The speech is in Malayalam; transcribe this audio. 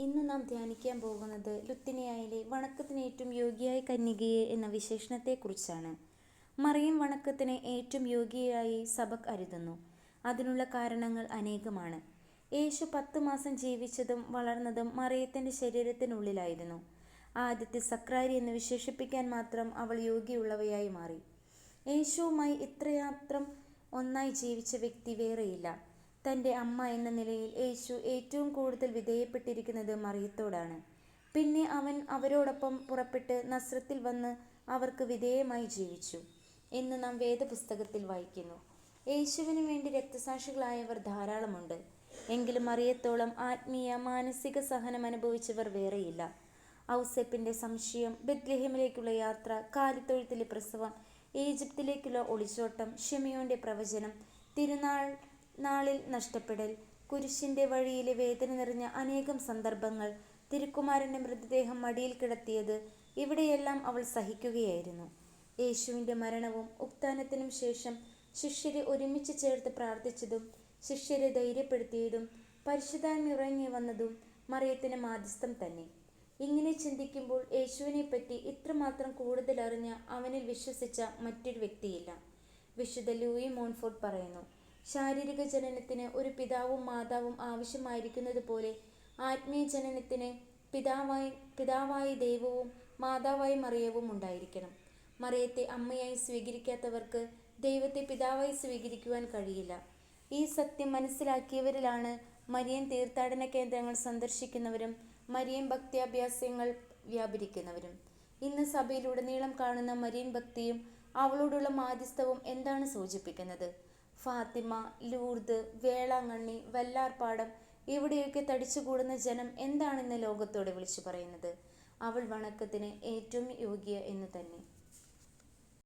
ഇന്ന് നാം ധ്യാനിക്കാൻ പോകുന്നത് ലുത്തിനിയായിലെ വണക്കത്തിന് ഏറ്റവും യോഗ്യയായ കന്യകയെ എന്ന വിശേഷണത്തെക്കുറിച്ചാണ്. മറിയം വണക്കത്തിന് ഏറ്റവും യോഗ്യയായി സബക് അരുതുന്നു അതിനുള്ള കാരണങ്ങൾ അനേകമാണ്. യേശു പത്ത് മാസം ജീവിച്ചതും വളർന്നതും മറിയത്തിന്റെ ശരീരത്തിനുള്ളിലായിരുന്നു. ആദ്യത്തെ സക്രാരി എന്ന് വിശേഷിപ്പിക്കാൻ മാത്രം അവൾ യോഗ്യയുള്ളവയായി മാറി. യേശുവുമായി ഇത്രയാത്രം ഒന്നായി ജീവിച്ച വ്യക്തി വേറെയില്ല. തന്റെ അമ്മ എന്ന നിലയിൽ യേശു ഏറ്റവും കൂടുതൽ വിധേയപ്പെട്ടിരിക്കുന്നത് മറിയത്തോടാണ്. പിന്നെ അവൻ അവരോടൊപ്പം പുറപ്പെട്ട് നസ്രത്തിൽ വന്ന് അവർക്ക് വിധേയമായി ജീവിച്ചു എന്ന് നാം വേദപുസ്തകത്തിൽ വായിക്കുന്നു. യേശുവിന് വേണ്ടി രക്തസാക്ഷികളായവർ ധാരാളമുണ്ട്. എങ്കിലും മറിയത്തോളം ആത്മീയ, മാനസിക സഹനം അനുഭവിച്ചവർ വേറെയില്ല. ഔസെപ്പിന്റെ സംശയം, ബെത്ലഹേമിലേക്കുള്ള യാത്ര, കാലിത്തൊഴുത്തിലെ പ്രസവം, ഈജിപ്തിലേക്കുള്ള ഒളിച്ചോട്ടം, ഷെമിയോന്റെ പ്രവചനം, തിരുനാളിൽ നഷ്ടപ്പെടൽ, കുരിശിന്റെ വഴിയിലെ വേദന നിറഞ്ഞ അനേകം സന്ദർഭങ്ങൾ, തിരുക്കുമാരന്റെ മൃതദേഹം മടിയിൽ കിടത്തിയത് ഇവിടെയെല്ലാം അവൾ സഹിക്കുകയായിരുന്നു. യേശുവിന്റെ മരണവും ഉത്ഥാനത്തിനും ശേഷം ശിഷ്യരെ ഒരുമിച്ച് ചേർത്ത് പ്രാർത്ഥിച്ചതും ശിഷ്യരെ ധൈര്യപ്പെടുത്തിയതും പരിശുദ്ധാത്മ ഇറങ്ങിവന്നതും മറിയത്തിന് മാധ്യസ്ഥം തന്നെ. ഇങ്ങനെ ചിന്തിക്കുമ്പോൾ യേശുവിനെപ്പറ്റി ഇത്രമാത്രം കൂടുതൽ അറിഞ്ഞ അവനിൽ വിശ്വസിച്ച മറ്റൊരു വ്യക്തിയില്ല. വിശുദ്ധ ലൂയി മോൺഫോർട്ട് പറയുന്നു, ശാരീരിക ജനനത്തിന് ഒരു പിതാവും മാതാവും ആവശ്യമായിരിക്കുന്നത് പോലെ ആത്മീയ ജനനത്തിന് പിതാവായി ദൈവവും മാതാവായി മറിയവും ഉണ്ടായിരിക്കണം. മറിയത്തെ അമ്മയായി സ്വീകരിക്കാത്തവർക്ക് ദൈവത്തെ പിതാവായി സ്വീകരിക്കുവാൻ കഴിയില്ല. ഈ സത്യം മനസ്സിലാക്കിയവരിലാണ് മരിയൻ തീർത്ഥാടന കേന്ദ്രങ്ങൾ സന്ദർശിക്കുന്നവരും മരിയൻ ഭക്ത്യാഭ്യാസങ്ങൾ വ്യാപരിക്കുന്നവരും. ഇന്ന് സഭയിലുടനീളം കാണുന്ന മരിയൻ ഭക്തിയും അവളോടുള്ള മാധ്യസ്ഥവും എന്താണ് സൂചിപ്പിക്കുന്നത്? ഫാത്തിമ, ലൂർദ്, വേളാങ്കണ്ണി, വല്ലാർപാടം ഇവിടെയൊക്കെ തടിച്ചുകൂടുന്ന ജനം എന്താണിന്ന് ലോകത്തോട് വിളിച്ചു പറയുന്നത് അവൾ വണക്കത്തിന് ഏറ്റവും യോഗ്യ എന്ന് തന്നെ.